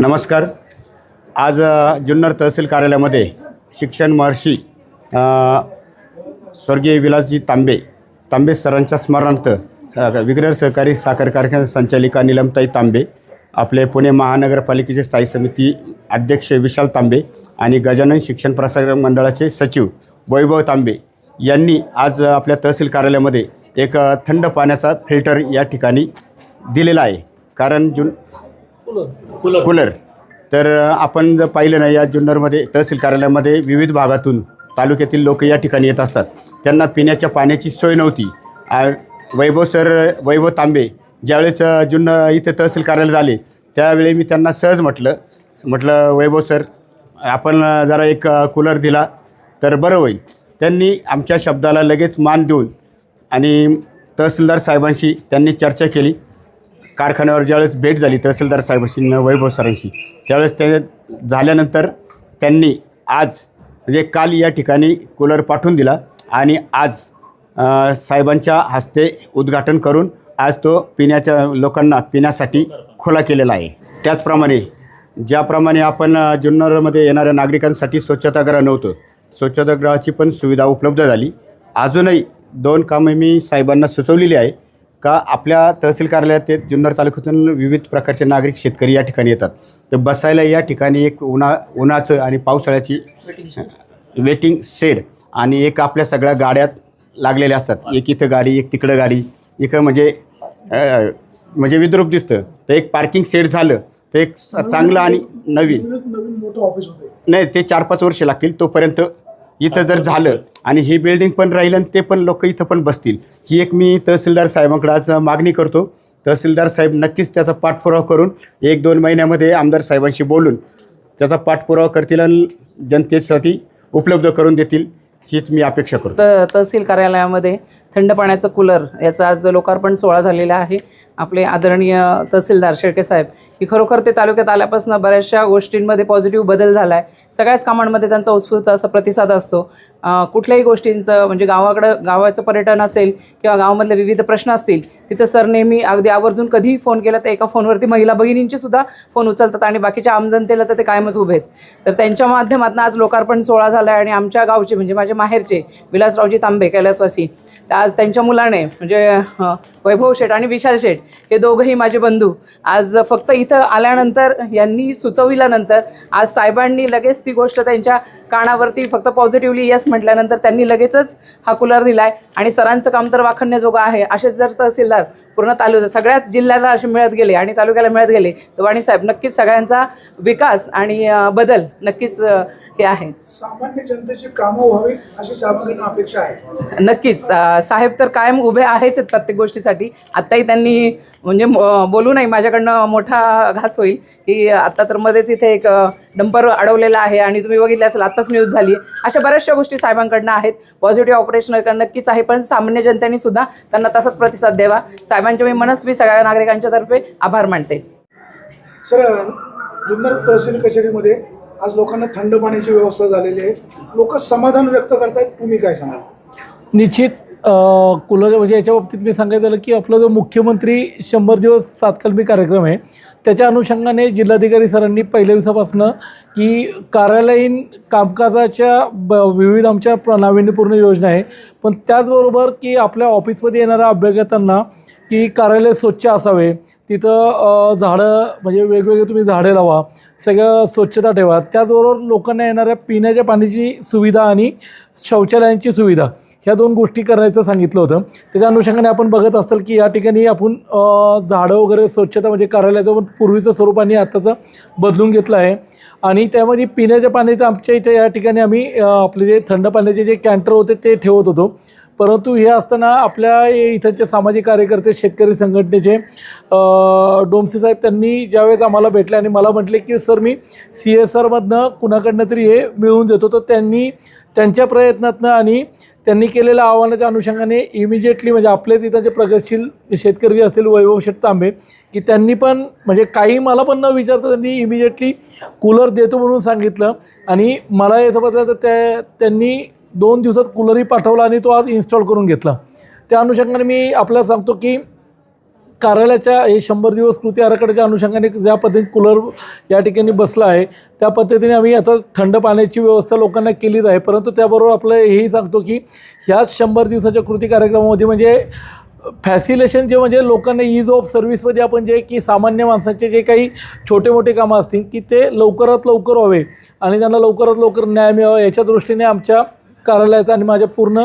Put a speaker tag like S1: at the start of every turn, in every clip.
S1: नमस्कार. आज जुन्नर तहसील कार्यालयामध्ये शिक्षण महर्षी स्वर्गीय विलासजी तांबे तांबे सरांच्या स्मरणार्थ विग्रह सहकारी साखर कारखाना संचालिका निलमताई तांबे आपले पुणे महानगरपालिकेचे स्थायी समिती अध्यक्ष विशाल तांबे आणि गजानन शिक्षण प्रसार मंडळाचे सचिव वैभव तांबे यांनी आज आपल्या तहसील कार्यालयामध्ये एक थंड पाण्याचा फिल्टर या ठिकाणी दिलेला आहे. कारण जुन कूलर. तर आपण जर पाहिलं ना या जुन्नरमध्ये तहसील कार्यालयामध्ये विविध भागातून तालुक्यातील लोक या ठिकाणी येत असतात. त्यांना पिण्याच्या पाण्याची सोय नव्हती. वैभव सर वैभव तांबे ज्यावेळेस जुन्नर इथे तहसील कार्यालय झाले त्यावेळी मी त्यांना सहज म्हटलं म्हटलं वैभव सर आपण जरा एक कूलर दिला तर बरं होईल. त्यांनी आमच्या शब्दाला लगेच मान देऊन आणि तहसीलदार साहेबांशी त्यांनी चर्चा केली. कारखान्यावर ज्यावेळेस भेट झाली तहसीलदार साहेबांशी वैभव सरांशी त्यावेळेस ते झाल्यानंतर त्यांनी आज म्हणजे काल या ठिकाणी कूलर पाठवून दिला आणि आज साहेबांच्या हस्ते उद्घाटन करून आज तो पिण्याच्या लोकांना पिण्यासाठी खुला केलेला आहे. त्याचप्रमाणे ज्याप्रमाणे आपण जुन्नरमध्ये येणाऱ्या नागरिकांसाठी स्वच्छतागृह नव्हतं स्वच्छतागृहाची पण सुविधा उपलब्ध झाली. अजूनही दोन कामं मी साहेबांना सुचवलेली आहे. का आपल्या तहसील कार्यालयात ते जुन्नर तालुक्यातून विविध प्रकारचे नागरिक शेतकरी या ठिकाणी येतात. तर बसायला या ठिकाणी एक उन्हा उन्हाचं आणि पावसाळ्याची वेटिंग शेड आणि एक आपल्या सगळ्या गाड्यात लागलेल्या असतात. एक इथं गाडी एक तिकडं गाडी इकडं म्हणजे म्हणजे विद्रूप दिसतं. तर एक पार्किंग शेड झालं तर एक चांगलं आणि नवीन
S2: नवीन. मोठं ऑफिस होते
S1: नाही ते चार पाच वर्ष लागतील तोपर्यंत इथं जर झालं आणि ही बिल्डिंग पण राहील आणि ते पण लोक इथं पण बसतील. ही एक मी तहसीलदार साहेबांकडे आज मागणी करतो. तहसीलदार साहेब नक्कीच त्याचा पाठपुरावा करून एक दोन महिन्यामध्ये आमदार साहेबांशी बोलून त्याचा पाठपुरावा करतील आणि जनतेसाठी उपलब्ध करून देतील हीच मी अपेक्षा करतो.
S3: तहसील कार्यालयामध्ये थंड पाण्याचं कूलर याचा आज लोकार्पण सोहळा झालेला आहे. आपले आदरणीय तहसीलदार शेळके साहेब की खरोखर ते तालुक्यात आल्यापासून बऱ्याचशा गोष्टींमध्ये पॉझिटिव्ह बदल झाला आहे सगळ्याच कामांमध्ये त्यांचा उत्स्फूर्त असा प्रतिसाद असतो. कुठल्याही गोष्टींचं म्हणजे गावाकडं गावाचं पर्यटन असेल किंवा गावामधले विविध प्रश्न असतील तिथं सर नेहमी अगदी आवर्जून कधीही फोन केला तर एका फोनवरती महिला भगिनींची सुद्धा फोन उचलतात आणि बाकीच्या आमजनतेला तर ते कायमच उभे आहेत. तर त्यांच्या माध्यमातून आज लोकार्पण सोहळा झाला आहे आणि आमच्या गावचे म्हणजे माझे माहेरचे विलासरावजी तांबे कैलासवासी तर आज त्यांच्या मुलाने म्हणजे वैभव शेठ आणि विशाल शेठ हे दोघंही माझे बंधू. आज फक्त इथं आल्यानंतर यांनी सुचविल्यानंतर आज साहेबांनी लगेच ती गोष्ट त्यांच्या कानावरती फक्त पॉझिटिव्हली यस म्हटल्यानंतर त्यांनी लगेचच हा कूलर दिला आहे आणि सरांचं काम तर वाखण्याजोगं आहे. असेच जर तहसीलदार पूर्ण तालुका सगळ्याच जिल्ह्याला असे मिळत गेले आणि तालुक्याला मिळत गेले. तर वाणी साहेब नक्कीच सगळ्यांचा विकास आणि बदल नक्कीच हे आहे.
S2: सामान्य जनतेची कामं व्हावी अशी साहेबांकडून अपेक्षा आहे.
S3: नक्कीच साहेब तर कायम उभे आहेच आहेत प्रत्येक गोष्टीसाठी. आत्ताही त्यांनी म्हणजे बोलू नाही माझ्याकडनं मोठा घास होईल की आत्ता तर मध्येच इथे एक डंपर अडवलेला आहे आणि तुम्ही बघितले असेल आत्ताच न्यूज झाली. अशा बऱ्याचशा गोष्टी साहेबांकडनं आहेत. पॉझिटिव्ह ऑपरेशन नक्कीच आहे पण सामान्य जनतेने सुद्धा त्यांना तसाच प्रतिसाद द्यावा. साहेबांचे मी मनस्वी सगळ्या नागरिकांच्या तर्फे आभार मानते.
S2: सर जुन्नर तहसील कचेरीमध्ये आज लोकांना थंड पाण्याची व्यवस्था झालेली आहे. लोक समाधान व्यक्त करतायत. तुम्ही काय सांगाल?
S4: निश्चित कुलर म्हणजे याच्या बाबतीत मी सांगायचं झालं की आपला जो मुख्यमंत्री शंभर दिवस सातकलमी कार्यक्रम आहे त्याच्या अनुषंगाने जिल्हाधिकारी सरांनी पहिल्या दिवसापासून की कार्यालयीन कामकाजाच्या ब विविध आमच्या प्र- नाविन्यपूर्ण योजना आहे. पण त्याचबरोबर की आपल्या ऑफिसमध्ये येणाऱ्या अभ्यागतांना की कार्यालय स्वच्छ असावे. तिथं झाडं म्हणजे वेगवेगळे तुम्ही झाडे लावा. सगळं स्वच्छता ठेवा. त्याचबरोबर लोकांना येणाऱ्या पिण्याच्या पाण्याची सुविधा आणि शौचालयांची सुविधा ह्या दोन गोष्टी करायचं सांगितलं होतं. त्याच्या अनुषंगाने आपण बघत असाल की या ठिकाणी आपण झाडं वगैरे स्वच्छता म्हणजे कार्यालयाचं पण पूर्वीचं स्वरूपाने आत्ताचं बदलून घेतलं आहे. आणि त्यामध्ये पिण्याच्या पाण्याचं आमच्या इथे या ठिकाणी आम्ही आपले जे थंड पाण्याचे जे कॅन्टर होते ते ठेवत होतो. परंतु हे असताना आपल्या इथंचे सामाजिक कार्यकर्ते शेतकरी संघटनेचे डोमसे साहेब त्यांनी ज्यावेळेस आम्हाला भेटले आणि मला म्हटले की सर मी सी एस आरमधनं कुणाकडनं तरी हे मिळवून देतो. तर त्यांनी त्यांच्या प्रयत्नातनं आणि त्यांनी केलेल्या आव्हानाच्या अनुषंगाने इमिजिएटली म्हणजे आपलेच इथं जे प्रगतशील शेतकरी असतील वैभव शेठ तांबे की त्यांनी पण म्हणजे काही मला पण न विचारता त्यांनी इमिजिएटली कूलर देतो म्हणून सांगितलं. आणि मला हे समजलं तर त्या त्यांनी दोन दिवसात कूलरही पाठवला आणि तो आज इन्स्टॉल करून घेतला. त्या अनुषंगाने मी आपल्याला सांगतो की कार्यालयाच्या हे शंभर दिवस कृती आराखड्याच्या अनुषंगाने ज्या पद्धतीने कूलर या ठिकाणी बसला आहे त्या पद्धतीने आम्ही आता थंड पाण्याची व्यवस्था लोकांना केलीच आहे. परंतु त्याबरोबर आपलं हेही सांगतो की ह्याच शंभर दिवसाच्या कृती कार्यक्रमामध्ये म्हणजे फॅसिलेशन जे म्हणजे लोकांना ईज ऑफ सर्व्हिसमध्ये आपण जे की सामान्य माणसाचे जे काही छोटे मोठे कामं असतील की ते लवकरात लवकर व्हावे आणि त्यांना लवकरात लवकर न्याय मिळावा याच्या दृष्टीने आमच्या कार्यालयाचा आणि माझ्या पूर्ण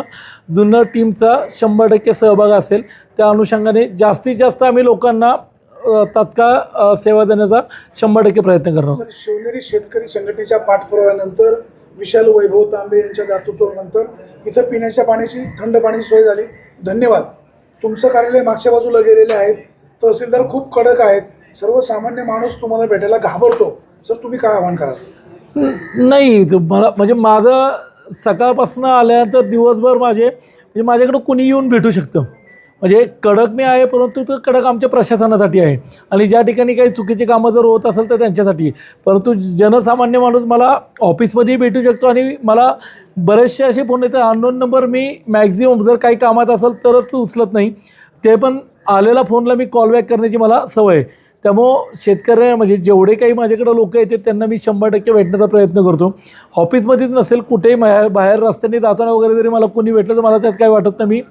S4: जुन्नर टीमचा शंभर टक्के सहभाग असेल. त्या अनुषंगाने जास्तीत जास्त आम्ही लोकांना तात्काळ सेवा देण्याचा शंभर टक्के प्रयत्न करणार
S2: शिवनेरी शेतकरी संघटनेच्या पाठपुराव्यानंतर विशाल वैभव तांबे यांच्या दातृत्वानंतर इथं पिण्याच्या पाण्याची थंड पाण्याची सोय झाली. धन्यवाद. तुमचं कार्यालय मागच्या बाजूला गेलेले आहेत. तहसीलदार खूप कडक आहेत. सर्वसामान्य माणूस तुम्हाला भेटायला घाबरतो. सर तुम्ही काय आव्हान कराल?
S4: नाही मला म्हणजे माझं सकाळपासून आल्यानंतर दिवसभर माझे म्हणजे माझ्याकडं कुणी येऊन भेटू शकतं. म्हणजे कडक मी आहे परंतु तो कडक आमच्या प्रशासनासाठी आहे. आणि ज्या ठिकाणी काही चुकीची कामं जर होत असेल तर त्यांच्यासाठी. परंतु जनसामान्य माणूस मला ऑफिसमध्येही भेटू शकतो आणि मला बरेचसे असे फोन येतात अननोन नंबर मी मॅक्झिमम जर काही कामात असेल तरच उचलत नाही. ते पण आलेला फोनला मी कॉल बॅक करण्याची मला सवय आहे. त्यामुळं शेतकऱ्या म्हणजे जेवढे काही माझ्याकडे लोक येतात त्यांना मी शंभर टक्के भेटण्याचा प्रयत्न करतो. ऑफिसमध्येच नसेल कुठेही बाहेर बाहेर रस्त्याने जाताना वगैरे जरी मला कोणी भेटलं तर मला त्यात काही वाटत नाही. मी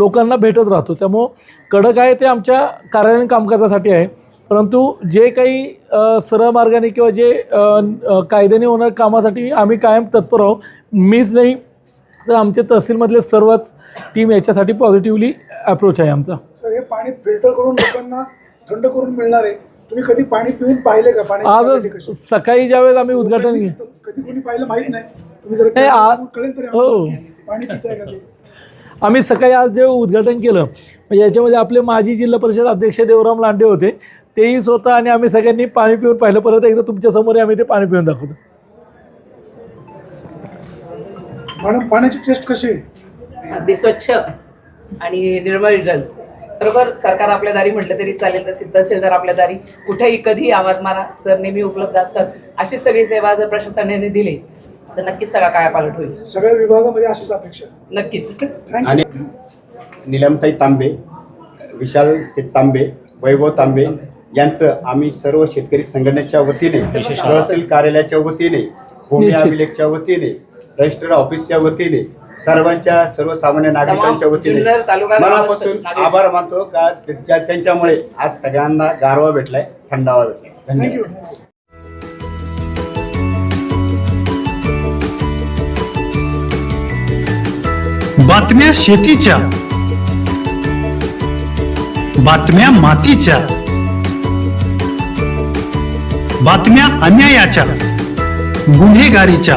S4: लोकांना भेटत राहतो. त्यामुळं कडक आहे ते आमच्या कार्यालयीन कामकाजासाठी आहे. परंतु जे काही सरळ मार्गाने किंवा जे कायद्याने होणार कामासाठी आम्ही कायम तत्पर आहोत. मीच नाही तर आमच्या तहसीलमधले सर्वच टीम याच्यासाठी पॉझिटिव्हली अप्रोच आहे आमचा.
S2: सर हे पाणी फिल्टर करून लोकांना थंड करून मिळणार आहे. तुम्ही कधी पाणी पिऊन पाहिले का? पाणी
S4: आजच सकाळी ज्यावेळेस आम्ही उद्घाटन केलं
S2: कधी कोणी पाहिलं माहीत नाही. तुम्ही जर
S4: नाही, आ-
S2: कळेल तरी
S4: हो.
S2: आम्हाला की पाणी पिताय का ते.
S4: आम्ही सकाळी आज जे उद्घाटन केलं म्हणजे याच्यामध्ये आपले माजी जिल्हा परिषद अध्यक्ष देवराम लांडे होते. तेही स्वतः आणि आम्ही सगळ्यांनी पाणी पिऊन पाहिलं. परत एकदा तुमच्यासमोर आम्ही ते पाणी पिऊन दाखवतो.
S2: मॅडम पाण्याची टेस्ट कशी आहे?
S3: अगदी स्वच्छ आणि निर्मळ जल. खरोखर सरकार आपल्या दारी म्हटलं तरी चालेल तसे तहसीलदार आपल्या दारी. कुठेही कधीही आवाज मारा सर नेहमी उपलब्ध असतात. अशी सगळी सेवा जर प्रशासनाने दिली तर नक्कीच सगळा कायापालट होईल.
S2: सगळ्या विभागामध्ये अशीच अपेक्षा
S3: नक्कीच.
S1: आणि निलमताई तांबे विशाल शेठ तांबे वैभव तांबे यांचं आम्ही सर्व शेतकरी संघटनेच्या वतीने तहसील कार्यालयाच्या वतीने भूमी. अभिलेखच्या वतीने रजिस्टर ऑफिसच्या वतीने सर्वांच्या सर्वसामान्य नागरिकांच्या वतीने
S3: जुन्नर तालुका
S1: मनापासून आभार मानतो का त्यांच्या त्यांच्यामुळे आज सगळ्यांना गारवा भेटलाय थंडावा भेटलाय. धन्यवाद.
S5: बातम्या शेतीच्या बातम्या मातीच्या बातम्या अन्यायाच्या गुन्हेगारीच्या.